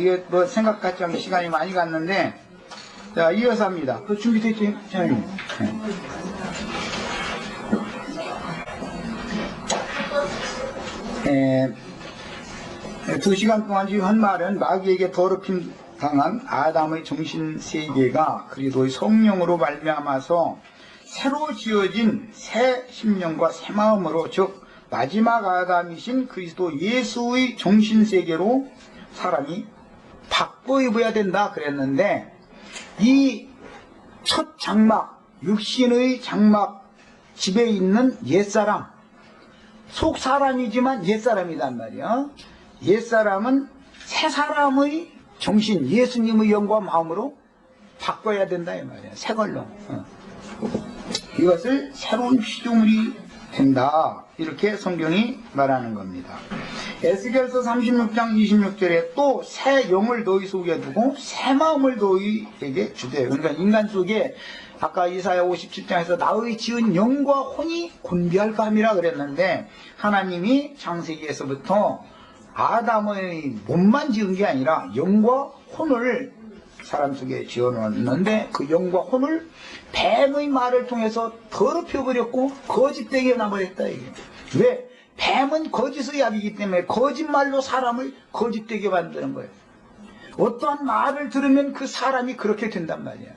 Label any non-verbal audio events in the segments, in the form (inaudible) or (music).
이게 뭐 생각 같지 않게 시간이 많이 갔는데, 자, 이어서 합니다. 그 준비됐지, 장님? 네. 에, 두 시간 동안 한 말은 마귀에게 더럽힘 당한 아담의 정신 세계가 그리스도의 성령으로 말미암아서 새로 지어진 새 심령과 새 마음으로 즉 마지막 아담이신 그리스도 예수의 정신 세계로 사람이 바꿔 입어야 된다 그랬는데 이 첫 장막 육신의 장막 집에 있는 옛사람 속 사람이지만 옛사람이란 말이야. 옛사람은 새 사람의 정신, 예수님의 영과 마음으로 바꿔야 된다 이 말이야. 새 걸로. 어. 이것을 새로운 피조물이 된다. 이렇게 성경이 말하는 겁니다. 에스겔서 36장 26절에 또 새 영을 너희 속에 두고 새 마음을 너희에게 주되 그러니까 인간 속에 아까 이사야 57장에서 나의 지은 영과 혼이 함이라 그랬는데 하나님이 창세기에서부터 아담의 몸만 지은 게 아니라 영과 혼을 사람 속에 지어놓았는데 그 영과 혼을 뱀의 말을 통해서 더럽혀버렸고 거짓되게 나버렸다 이게 왜? 뱀은 거짓의 약이기 때문에 거짓말로 사람을 거짓되게 만드는 거예요. 어떠한 말을 들으면 그 사람이 그렇게 된단 말이야.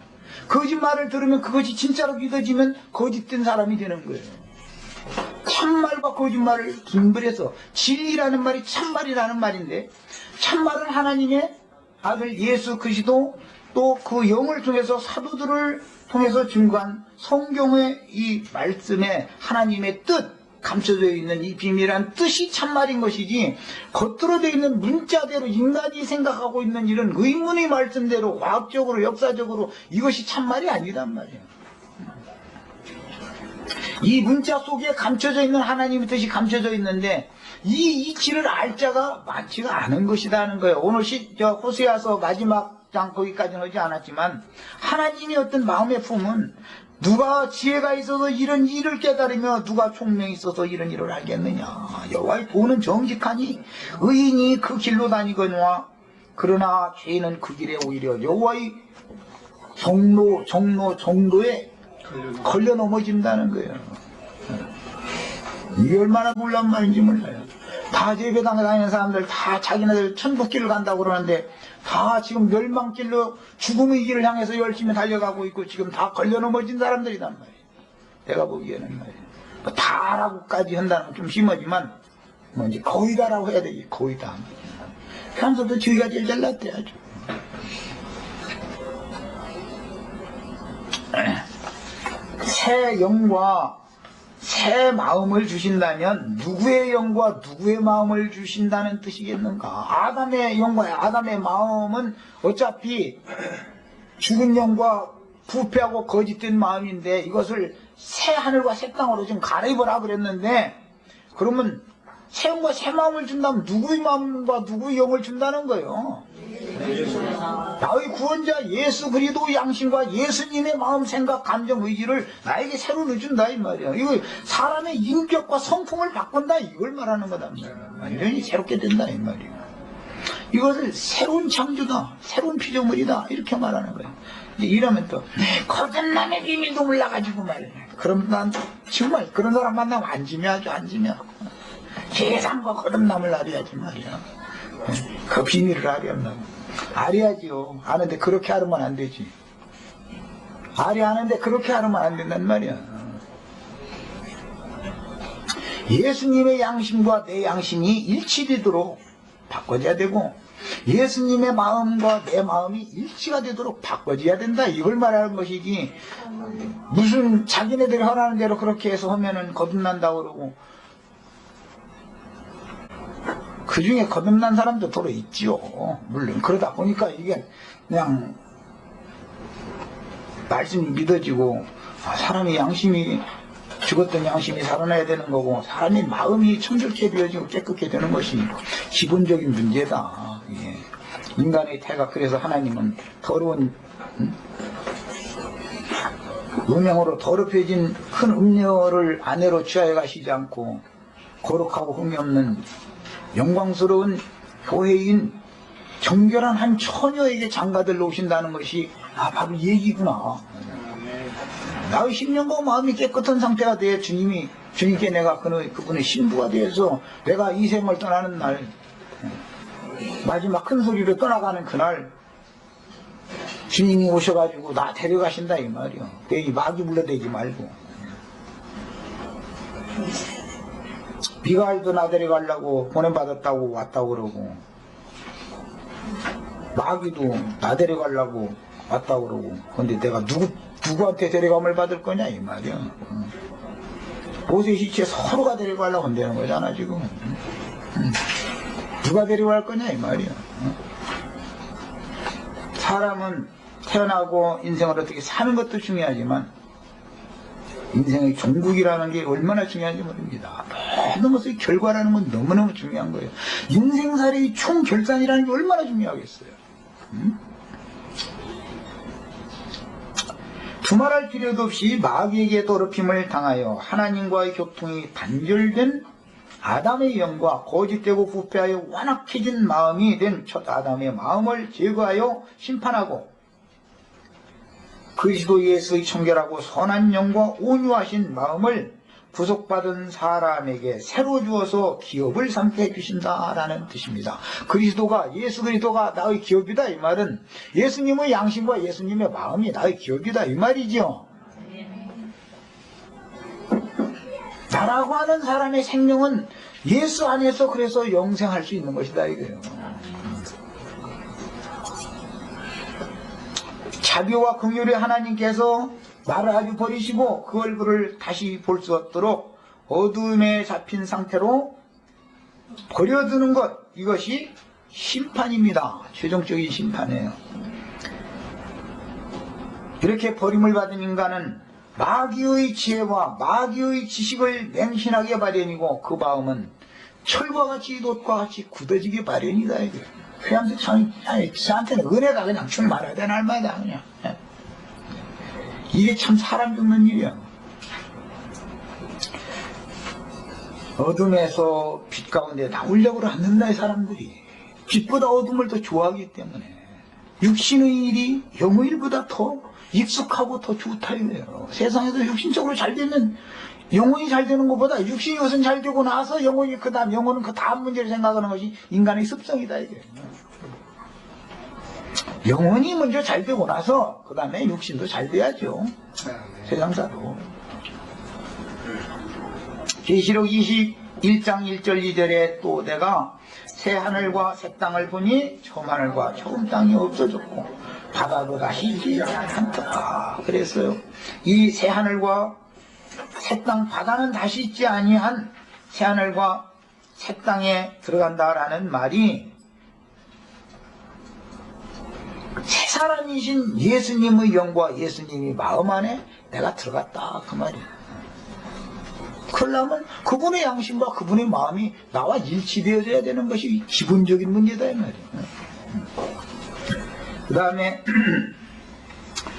거짓말을 들으면 그것이 진짜로 믿어지면 거짓된 사람이 되는 거예요. 참말과 거짓말을 분별해서 진리라는 말이 참말이라는 말인데 참말은 하나님의 아들 예수 그리스도 또 그 영을 통해서 사도들을 통해서 증거한 성경의 이 말씀에 하나님의 뜻 감춰져 있는 이 비밀한 뜻이 참말인 것이지 겉으로 되어 있는 문자대로 인간이 생각하고 있는 이런 의문의 말씀대로 과학적으로 역사적으로 이것이 참말이 아니란 말이에요. 이 문자 속에 감춰져 있는 하나님의 뜻이 감춰져 있는데 이 이치를 알 자가 많지가 않은 것이다 하는 거예요. 오늘 시, 저 호세아서 마지막 장 거기까지는 오지 않았지만 하나님의 어떤 마음의 품은 누가 지혜가 있어서 이런 일을 깨달으며 누가 총명이 있어서 이런 일을 알겠느냐. 여호와의 도는 정직하니 의인이 그 길로 다니거니와 그러나 죄인은 그 길에 오히려 여호와의 정로 정로 정도에 걸려 넘어진다는 거예요. 이게 얼마나 놀란 말인지 몰라요. 다 예배당에 다니는 사람들 다 자기네들 천국길을 간다고 그러는데 다 지금 멸망길로 죽음의 길을 향해서 열심히 달려가고 있고 지금 다 걸려 넘어진 사람들이란 말이에요. 내가 보기에는 말이에요. 뭐 다라고까지 한다는 건좀 심하지만 뭐 이제 거의 다라고 해야 되지 거의 다. 평소도 주의가 제일 잘났대 아주. (clears throat) 새 영과 새 마음을 주신다면 누구의 영과 누구의 마음을 주신다는 뜻이겠는가? 아담의 영과 아담의 마음은 어차피 죽은 영과 부패하고 거짓된 마음인데 이것을 새 하늘과 새 땅으로 좀 갈아입으라 그랬는데 그러면 새 영과 새 마음을 준다면 누구의 마음과 누구의 영을 준다는 거예요. 나의 구원자 예수 그리스도 양심과 예수님의 마음 생각 감정 의지를 나에게 새로 넣어준다 이 말이야. 이거 사람의 인격과 성품을 바꾼다 이걸 말하는 거다 완전히 새롭게 된다 이 말이야. 이것을 새로운 창조다 새로운 피조물이다 이렇게 말하는 거야. 이제 이러면 또 거듭남의 비밀도 몰라가지고 말이야. 그럼 난 정말 그런 사람 만나면 안심해야죠 안심해 세상과 거듭남을 알아야지 말이야 그 비밀을 알려면 알아야지요. 아는데 그렇게 하면 안 되지. 아는데 그렇게 하면 안 된단 말이야. 예수님의 양심과 내 양심이 일치되도록 바꿔져야 되고 예수님의 마음과 내 마음이 일치가 되도록 바꿔져야 된다. 이걸 말하는 것이지 무슨 자기네들이 하라는 대로 그렇게 해서 하면은 거듭난다고 그러고 그 중에 거듭난 사람도 도로 있지요. 물론 그러다 보니까 이게 그냥 말씀이 믿어지고 아, 사람이 양심이 죽었던 양심이 살아나야 되는 거고 사람이 마음이 청결케 되어지고 깨끗게 되는 것이 기본적인 문제다. 예. 인간의 태가 그래서 하나님은 더러운 음? 음행으로 더럽혀진 큰 음녀를 아내로 취하여 가시지 않고 거룩하고 흠이 없는 영광스러운 교회인 정결한 한 처녀에게 장가들 놓으신다는 것이 아 바로 얘기구나. 나의 심령과 마음이 깨끗한 상태가 돼야 주님이 주님께 내가 그는 그분의 신부가 되어서 내가 이 생을 떠나는 날 마지막 큰 소리로 떠나가는 그날 주님이 오셔가지고 나 데려가신다 이 말이요. 괜히 마귀 불러대지 말고. 비가알도 나 데려가려고 보내받았다고 왔다고 그러고 마귀도 나 데려가려고 왔다고 그러고 근데 내가 누구 누구한테 데려감을 받을 거냐 이 말이야. 응. 모세 시체 서로가 데려가려고 한다는 거잖아 지금. 응. 누가 데려갈 거냐 이 말이야. 응. 사람은 태어나고 인생을 어떻게 사는 것도 중요하지만 인생의 종국이라는 게 얼마나 중요한지 모릅니다. 모든 것의 결과라는 건 너무너무 중요한 거예요. 인생살이의 총 결산이라는 게 얼마나 중요하겠어요. 음? 두말할 필요도 없이 마귀에게 더럽힘을 당하여 하나님과의 교통이 단절된 아담의 영과 거짓되고 부패하여 완악해진 마음이 된 첫 아담의 마음을 제거하여 심판하고 그리스도 예수의 청결하고 선한 영과 온유하신 마음을 구속받은 사람에게 새로 주어서 기업을 삼게 해주신다라는 뜻입니다. 그리스도가 예수 그리스도가 나의 기업이다 이 말은 예수님의 양심과 예수님의 마음이 나의 기업이다 이 말이죠. 나라고 하는 사람의 생명은 예수 안에서 그래서 영생할 수 있는 것이다 이거예요. 자비와 긍휼의 하나님께서 나를 아주 버리시고 그 얼굴을 다시 볼 수 없도록 어둠에 잡힌 상태로 버려두는 것 이것이 심판입니다. 최종적인 심판이에요. 이렇게 버림을 받은 인간은 마귀의 지혜와 마귀의 지식을 맹신하게 마련이고 그 마음은 철과 같이 돛과 같이 굳어지게 마련이다 이 게. 그냥 참 아니 저한테는 은혜가 그냥 충만해야 되 날마다 그냥. 예. 이게 참 사람 죽는 일이야. 어둠에서 빛 가운데 나오려고 않는다 이 사람들이. 빛보다 어둠을 더 좋아하기 때문에 육신의 일이 영의 일보다 더 익숙하고 더 좋다 이거예요. 세상에서 육신적으로 잘 되면 영혼이 잘 되는 것보다 육신이 우선 잘 되고 나서 영혼이 그 다음 영혼은 그 다음 문제를 생각하는 것이 인간의 습성이다 이게. 영혼이 먼저 잘 되고 나서 그 다음에 육신도 잘 돼야죠. 세상사로. 계시록 21장 1절 2절에 또 내가 새 하늘과 새 땅을 보니 처음 하늘과 처음 땅이 없어졌고 바다도 다시 있지 않다. 그랬어요. 이 새 하늘과 새 땅 바다는 다시 있지 아니한 새 하늘과 새 땅에 들어간다라는 말이 새 사람이신 예수님의 영과 예수님의 마음 안에 내가 들어갔다 그 말이에요. 그러려면 그분의 양심과 그분의 마음이 나와 일치되어져야 되는 것이 기본적인 문제다 이 말이에요. 그 다음에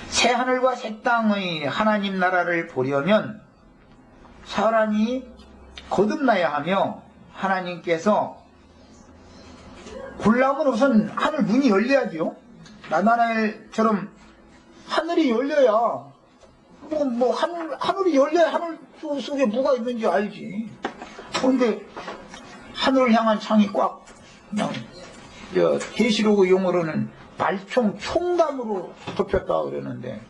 새 하늘과 새 땅의 하나님 나라를 보려면 사람이 거듭나야 하며 하나님께서 보려면 우선 하늘 문이 열려야죠. 나나엘처럼 하늘이 열려야 뭐, 뭐, 하늘, 하늘이 열려야 하늘 속에 뭐가 있는지 알지. 그런데 하늘을 향한 창이 꽉, 그냥, 저, 계시록 용어로는 말총, 총담으로 덮였다 그러는데,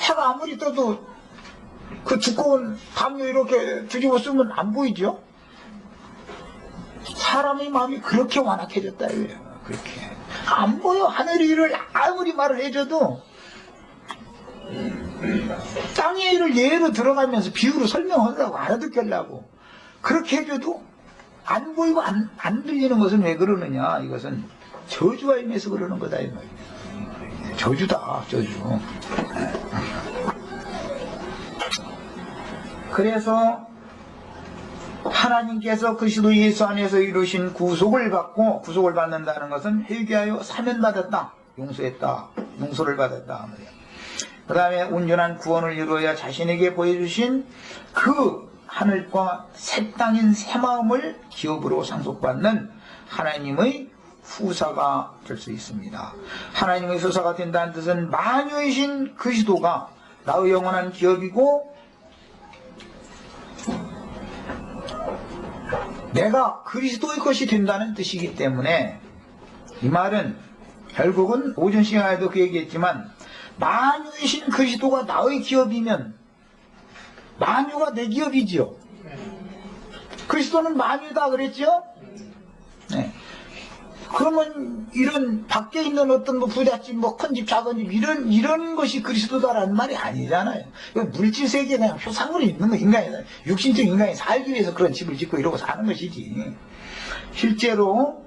해가 아무리 떠도 그 두꺼운 담요 이렇게 뒤집어 쓰면 안 보이죠? 사람의 마음이 그렇게 완악해졌다 이거예요. 그렇게. 안 보여. 하늘의 일을 아무리 말을 해줘도 땅의 일을 예로 들어가면서 비유로 설명하려고 알아듣게 하려고 그렇게 해줘도 안 보이고 안, 안 들리는 것은 왜 그러느냐 이것은 저주가 임해서 그러는 거다 이 말이에요 저주다 저주 그래서 하나님께서 그리스도 예수 안에서 이루신 구속을 받고 구속을 받는다는 것은 회개하여 사면받았다. 용서했다. 용서를 받았다. 그 다음에 온전한 구원을 이루어야 자신에게 보여주신 그 하늘과 새 땅인 새 마음을 기업으로 상속받는 하나님의 후사가 될 수 있습니다. 하나님의 소사가 된다는 뜻은 만유이신 그리스도가 나의 영원한 기업이고 내가 그리스도의 것이 된다는 뜻이기 때문에 이 말은 결국은 오전 시간에도 그 얘기했지만 만유이신 그리스도가 나의 기업이면 만유가 내 기업이지요. 그리스도는 만유다 그랬죠? 네. 그러면 이런 밖에 있는 어떤 뭐 부잣집, 뭐 큰 집, 작은 집 이런 이런 것이 그리스도다라는 말이 아니잖아요. 물질 세계에 그냥 표상으로 있는 거 인간이 육신적 인간이 살기 위해서 그런 집을 짓고 이러고 사는 것이지. 실제로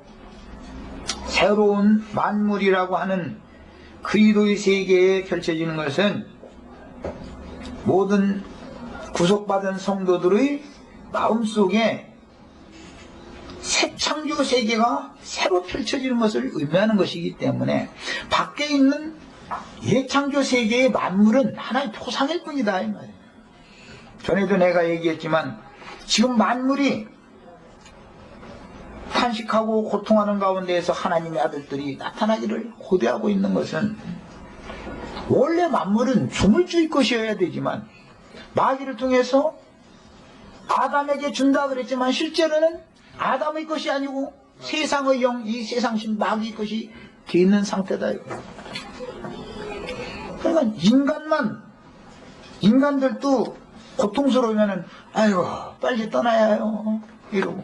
새로운 만물이라고 하는 그리스도의 세계에 펼쳐지는 것은 모든 구속받은 성도들의 마음속에 새 창조 세계가 새로 펼쳐지는 것을 의미하는 것이기 때문에 밖에 있는 옛 창조 세계의 만물은 하나의 토상일 뿐이다 이 말이에요. 전에도 내가 얘기했지만 지금 만물이 탄식하고 고통하는 가운데에서 하나님의 아들들이 나타나기를 고대하고 있는 것은 원래 만물은 조물주의 것이어야 되지만 마귀를 통해서 아담에게 준다 그랬지만 실제로는 아담의 것이 아니고 세상의 영, 이 세상 신 마귀 것이 돼 있는 상태다. 그러니까 인간만 인간들도 고통스러우면은 아이고 빨리 떠나야 해요. 이러고.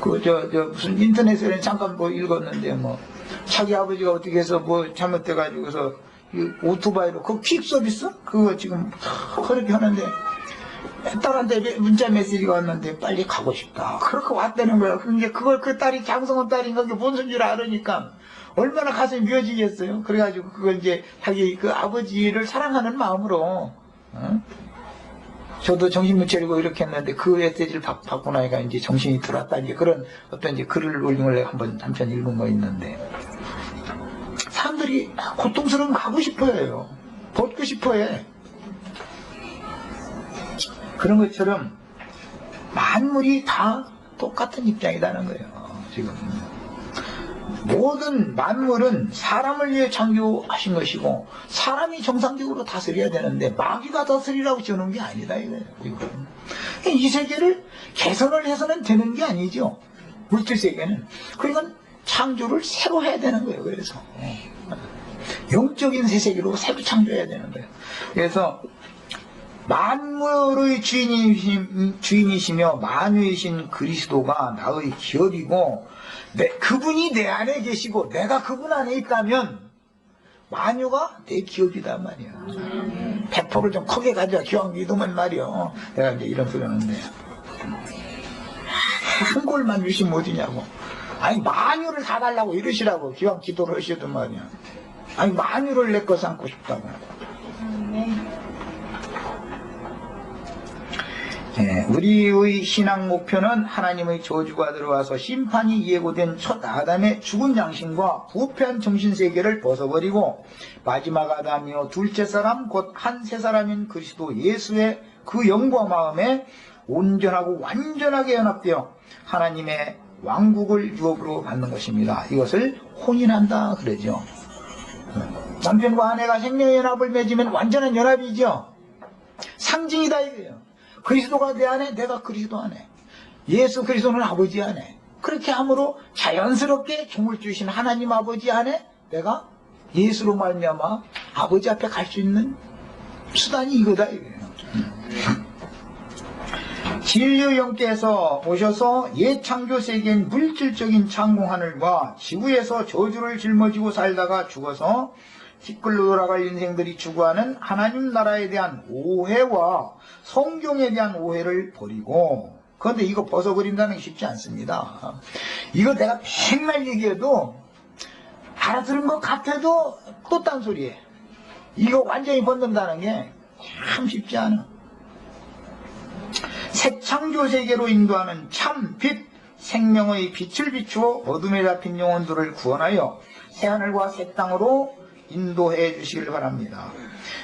그저 저 무슨 인터넷에 잠깐 뭐 읽었는데 뭐 자기 아버지가 어떻게 해서 뭐 잘못돼 가지고서 이 오토바이로 그 퀵 서비스? 그거 지금 그렇게 하는데 딸한테 메- 문자 메시지가 왔는데 빨리 가고 싶다. 그렇게 왔다는 거야. 근데 그걸 그 딸이 장성원 딸인가 그게 뭔 소리를 알으니까 얼마나 가슴이 미어지겠어요. 그래가지고 그걸 이제 자기 그 아버지를 사랑하는 마음으로 어? 저도 정신 못 차리고 이렇게 했는데 그 메시지를 받, 받고 나니까 이제 정신이 들었다. 이제 그런 어떤 이제 글을 올린 걸 한번 한편 읽은 거 있는데 사람들이 고통스러움 가고 싶어 해요. 벗고 싶어 해. 그런 것처럼 만물이 다 똑같은 입장이라는 거예요. 지금 모든 만물은 사람을 위해 창조하신 것이고 사람이 정상적으로 다스려야 되는데 마귀가 다스리라고 주는 게 아니다 이거예요. 이 세계를 개선을 해서는 되는 게 아니죠. 물질 세계는 그러니까 창조를 새로 해야 되는 거예요. 그래서 영적인 새 세계로 새로 창조해야 되는 거예요. 그래서 만물의 주인이심, 주인이시며 만유이신 그리스도가 나의 기업이고 내, 그분이 내 안에 계시고 내가 그분 안에 있다면 만유가 내 기업이단 말이야. 배포를 좀 크게 가져 기왕 믿으면 말이야. 내가 이제 이런 소리 하는데 한 골만 주시면 어디냐고. 아니 만유를 다 달라고 이러시라고 기왕 기도를 하시던 말이야. 아니 만유를 내 거 삼고 싶다고. 예, 우리의 신앙 목표는 하나님의 저주가 들어와서 심판이 예고된 첫 아담의 죽은 양심과 부패한 정신세계를 벗어버리고 마지막 아담이요 둘째 사람 곧 한 세 사람인 그리스도 예수의 그 영과 마음에 온전하고 완전하게 연합되어 하나님의 왕국을 유업으로 받는 것입니다. 이것을 혼인한다 그러죠. 남편과 아내가 생명의 연합을 맺으면 완전한 연합이죠. 상징이다 이거예요. 그리스도가 내 안에 내가 그리스도 안에 예수 그리스도는 아버지 안에 그렇게 함으로 자연스럽게 종을 주신 하나님 아버지 안에 내가 예수로 말미암아 아버지 앞에 갈 수 있는 수단이 이거다. 진리의 영께서 오셔서 옛 창조 세계인 물질적인 창공 하늘과 지구에서 저주를 짊어지고 살다가 죽어서 티끌로 돌아갈 인생들이 추구하는 하나님 나라에 대한 오해와 성경에 대한 오해를 버리고 그런데 이거 벗어버린다는 게 쉽지 않습니다. 이거 내가 맨날 얘기해도 알아들은 것 같아도 또 딴소리해. 이거 완전히 벗는다는 게 참 쉽지 않아. 새 창조 세계로 인도하는 참 빛, 생명의 빛을 비추어 어둠에 잡힌 영혼들을 구원하여 새 하늘과 새 땅으로 인도해 주시길 바랍니다.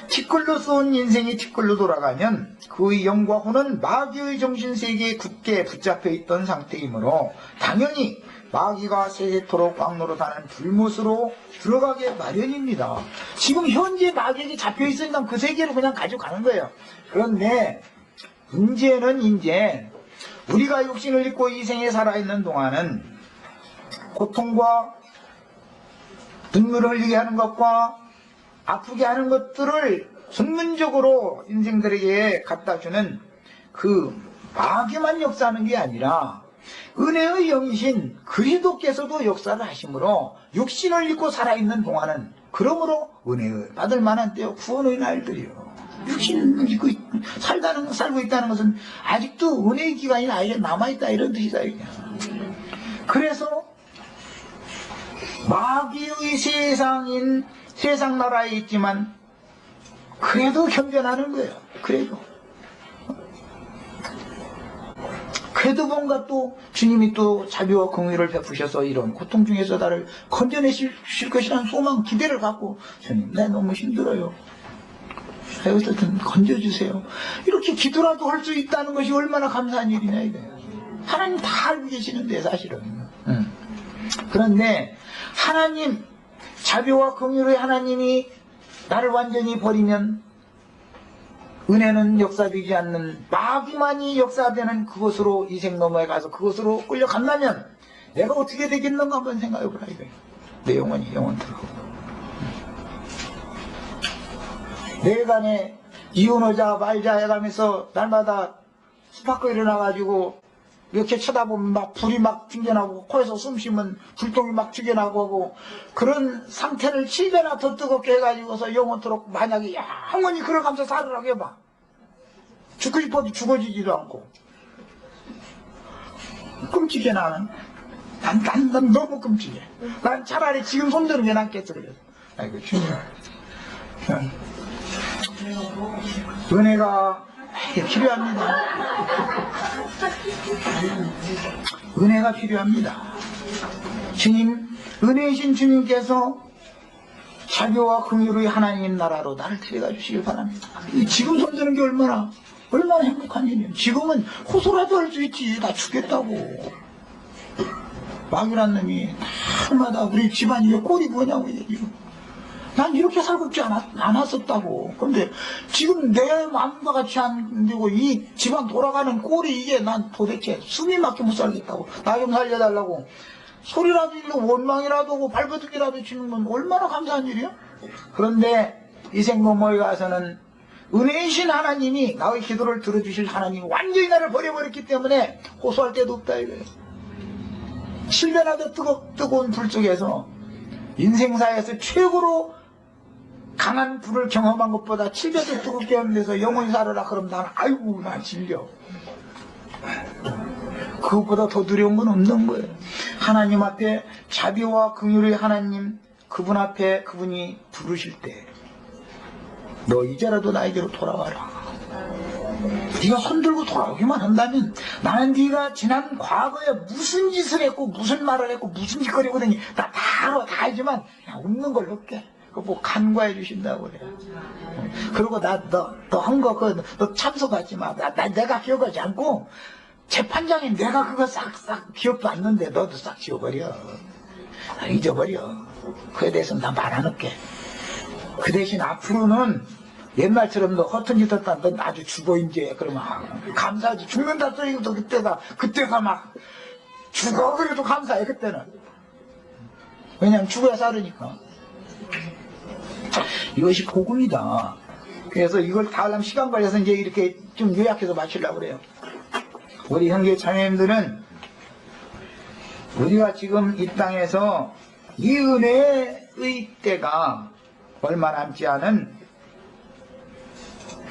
티끌로 쏜 인생이 티끌로 돌아가면 그의 영과 혼은 마귀의 정신세계에 굳게 붙잡혀 있던 상태이므로 당연히 마귀가 세세토록 꽉노릇하는 불못으로 들어가게 마련입니다. 지금 현재 마귀에게 잡혀 있으니까 그 세계로 그냥 가져가는 거예요. 그런데 문제는 이제 우리가 육신을 입고 이 생에 살아있는 동안은 고통과 눈물을 흘리게 하는 것과 아프게 하는 것들을 전문적으로 인생들에게 갖다 주는 그 마귀만 역사하는 게 아니라 은혜의 영이신 그리스도께서도 역사를 하심으로 육신을 입고 살아있는 동안은 그러므로 은혜 받을 만한 때요 구원의 날들이요 육신을 입고 있- 살다는 살고 있다는 것은 아직도 은혜의 기간이 아예 남아있다 이런 뜻이다 이게. 그래서 마귀의 세상인 세상 나라에 있지만 그래도 견뎌나는 거예요. 그래도. 그래도 뭔가 또 주님이 또 자비와 공의를 베푸셔서 이런 고통 중에서 나를 건져내실 것이라는 소망, 기대를 갖고 주님, 내 너무 힘들어요. 어쨌든 건져주세요. 이렇게 기도라도 할 수 있다는 것이 얼마나 감사한 일이냐 이거예요. 하나님 다 알고 계시는데 사실은. 응. 그런데 하나님 자비와 긍휼의 하나님이 나를 완전히 버리면 은혜는 역사되지 않는 마귀만이 역사되는 그곳으로 이생 너머에 가서 그곳으로 끌려간다면 내가 어떻게 되겠는가 한번 생각해 보라 이거예요. 내 영혼이 영원토록. 내간에 이혼하자 말자 해가면서 날마다 스파크 일어나가지고 이렇게 쳐다보면 막 불이 막 튕겨나고 코에서 숨 쉬면 불똥이 막 튀겨나고 하고 그런 상태를 7배나 더 뜨겁게 해가지고서 영원토록 만약에 영원히 그걸 감서 살으라고 해봐. 죽고 싶어도 죽어지지도 않고. 끔찍해 나는. 난, 난, 난 너무 끔찍해. 난 차라리 지금 손드는 게 낫겠어 그래서. 아이고 주님 응. 은혜가 필요합니다 은혜가 필요합니다. 주님, 은혜이신 주님께서 자비와 긍휼의 하나님 나라로 나를 데려가 주시길 바랍니다. 이 지금 손드는 게 얼마나 얼마나 행복한 일이에요. 지금은 호소라도 할 수 있지. 나 죽겠다고. 마귀란 놈이 날마다 우리 집안이 왜 꼴이 뭐냐고 이게 지금. 난 이렇게 살고 있지 않았, 않았었다고. 근데 지금 내 마음과 같이 안 되고 이 집안 돌아가는 꼴이 이게 난 도대체 숨이 막혀 못 살겠다고. 나 좀 살려달라고. 소리라도 지르고 원망이라도 하고 발버둥이라도 치는 건 얼마나 감사한 일이야? 그런데 이 생모모에 가서는 은혜이신 하나님이 나의 기도를 들어주실 하나님이 완전히 나를 버려버렸기 때문에 호소할 데도 없다 이거예요. 7배나 더 뜨거, 뜨거운 불 속에서 인생사에서 최고로 강한 불을 경험한 것보다 7배도 뜨겁게 하는 데서 영원히 살아라 그럼 난 아이고 나 질려. 그것보다 더 두려운 건 없는 거예요. 하나님 앞에 자비와 긍휼의 하나님 그분 앞에 그분이 부르실 때 너 이제라도 나에게로 돌아와라. 네가 손들고 돌아오기만 한다면 나는 네가 지난 과거에 무슨 짓을 했고 무슨 말을 했고 무슨 짓거리고 다니 나다 알아 다 알지만 그냥 웃는 걸 넣게 그 뭐 간과해 주신다고 그래 그리고 나 너 너 한 거 그너 참석하지 마. 나, 나 내가 기억하지 않고 재판장에 내가 그거 싹싹 기억도 안 나는데 너도 싹 지워버려. 아, 잊어버려. 그에 대해서는 나말 안 할게. 그 대신 앞으로는 옛날처럼 너 허튼 짓 했다 너 아주 죽어 이제. 그러면 아, 감사하지. 죽는다 소리도 그때가 그때가 막 죽어. 그래도 감사해 그때는. 왜냐면 죽어야 살으니까 이것이 복음이다. 그래서 이걸 다 하려면 시간 걸려서 이제 이렇게 좀 요약해서 마치려고 그래요. 우리 형제 자매님들은 우리가 지금 이 땅에서 이 은혜의 때가 얼마 남지 않은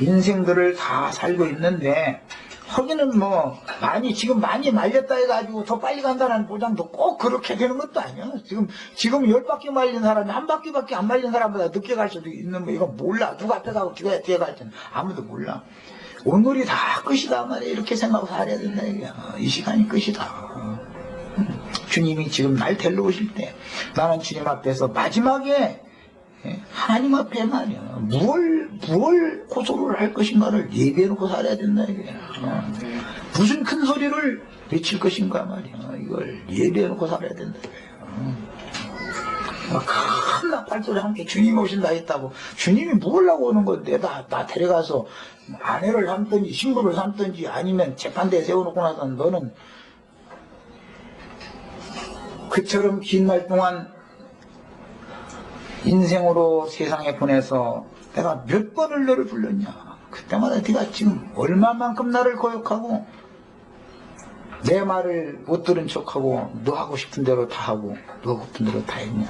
인생들을 다 살고 있는데 거기는 뭐 많이 지금 많이 말렸다 해가지고 더 빨리 간다는 보장도 꼭 그렇게 되는 것도 아니야. 지금 지금 열 바퀴 말린 사람이 한 바퀴밖에 안 말린 사람보다 늦게 갈 수도 있는 거 이거 몰라. 누가 앞에 가고 뒤에 뒤에 갈지는 아무도 몰라. 오늘이 다 끝이다 말이야. 이렇게 생각하고 살아야 된다 이거야. 이 시간이 끝이다. 주님이 지금 날 데리러 오실 때 나는 주님 앞에서 마지막에 예, 하나님 앞에 말이야. 무얼 무얼 고소를 할 것인가를 예비해놓고 살아야 된다 이게. 어. 무슨 큰 소리를 외칠 것인가 말이야. 이걸 예배해놓고 살아야 된다. 큰 나팔소리 함께 주님 오신다 했다고. 주님이 뭐라고 오는 건데? 나, 나 데려가서 아내를 삼든지 신부를 삼든지 아니면 재판대에 세워놓고 나서 너는 그처럼 긴 날 동안 인생으로 세상에 보내서 내가 몇 번을 너를 불렀냐? 그때마다 네가 지금 얼마만큼 나를 거역하고 내 말을 못 들은 척하고 너 하고 싶은 대로 다 하고 너 하고 싶은 대로 다 했냐?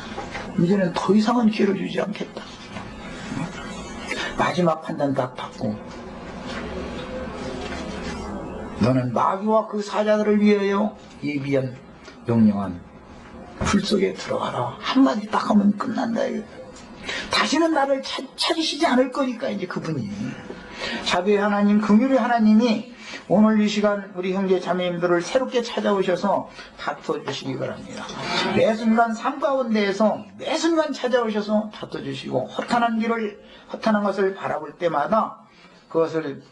이제는 더 이상은 기회를 주지 않겠다. 마지막 판단 딱 받고 너는 마귀와 그 사자들을 위하여 예비한 명령한 풀 속에 들어가라 한마디 딱 하면 끝난다. 다시는 나를 찾, 찾으시지 않을 거니까 이제 그분이 자비의 하나님 긍휼의 하나님이 오늘 이 시간 우리 형제 자매님들을 새롭게 찾아오셔서 다퉈주시기 바랍니다. 매 순간 삶 가운데에서 매 순간 찾아오셔서 다퉈주시고 허탄한 길을 허탄한 것을 바라볼 때마다 그것을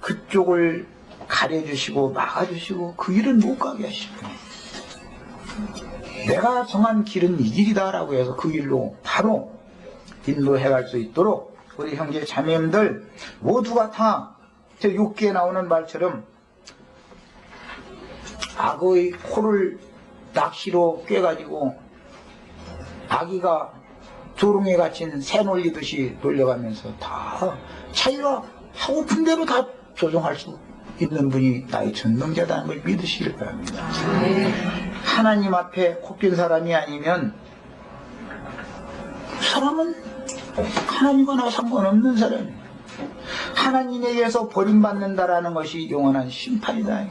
그쪽을 가려주시고 막아주시고 그 길은 못 가게 하시고 내가 정한 길은 이 길이다라고 해서 그 길로 바로 인도해 갈 수 있도록 우리 형제 자매님들 모두가 다저 육기에 나오는 말처럼 악의 코를 낚시로 꿰가지고 아기가 조롱에 갇힌 새 놀리듯이 놀려가면서 다 자기가 하고픈 대로 다 조종할 수 있는 분이 나의 전능자다는 걸 믿으시길 바랍니다. 하나님 앞에 꼽힌 사람이 아니면 그 사람은 하나님과 나 상관없는 사람이에요. 하나님에게서 버림받는다라는 것이 영원한 심판이다.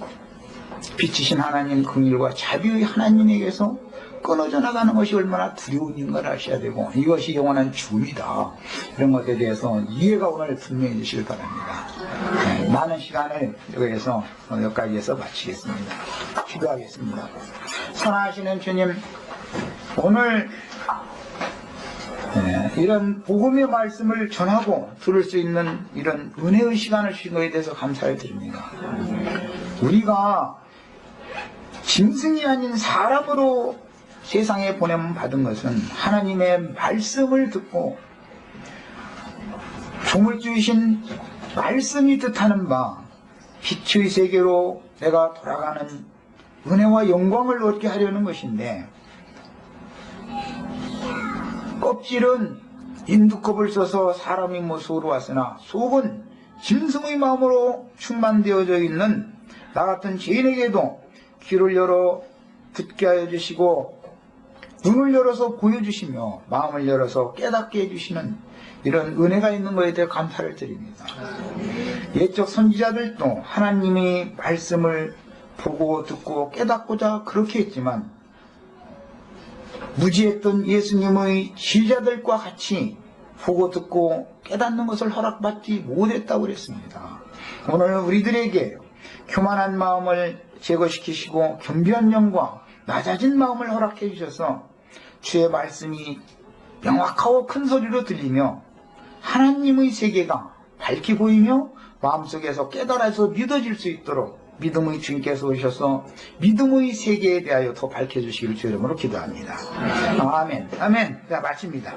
빛이신 하나님 긍일과 자비의 하나님에게서 끊어져 나가는 것이 얼마나 두려운 인걸 아셔야 되고 이것이 영원한 죽음이다. 이런 것에 대해서 이해가 오늘 분명히 되시길 바랍니다. 네, 많은 시간을 여기에서 어, 여기까지에서 마치겠습니다. 기도하겠습니다. 선하시는 주님 오늘 네, 이런 복음의 말씀을 전하고 들을 수 있는 이런 은혜의 시간을 주신 것에 대해서 감사를 드립니다. 우리가 짐승이 아닌 사람으로 세상에 보냄 받은 것은 하나님의 말씀을 듣고 종을 주신 말씀이 뜻하는 바 빛의 세계로 내가 돌아가는 은혜와 영광을 얻게 하려는 것인데 껍질은 인두껍을 써서 사람의 모습으로 왔으나 속은 짐승의 마음으로 충만되어져 있는 나 같은 죄인에게도 귀를 열어 듣게 하여 주시고 눈을 열어서 보여주시며 마음을 열어서 깨닫게 해주시는 이런 은혜가 있는 것에 대해 감사를 드립니다. 옛적 선지자들도 하나님의 말씀을 보고 듣고 깨닫고자 그렇게 했지만 무지했던 예수님의 지자들과 같이 보고 듣고 깨닫는 것을 허락받지 못했다고 그랬습니다. 오늘 우리들에게 교만한 마음을 제거시키시고 겸비한 영과 낮아진 마음을 허락해 주셔서 주의 말씀이 명확하고 큰 소리로 들리며 하나님의 세계가 밝게 보이며 마음속에서 깨달아서 믿어질 수 있도록 믿음의 주님께서 오셔서 믿음의 세계에 대하여 더 밝혀주시기를 주의 이름으로 기도합니다. 아멘. 아멘. 자, 마칩니다.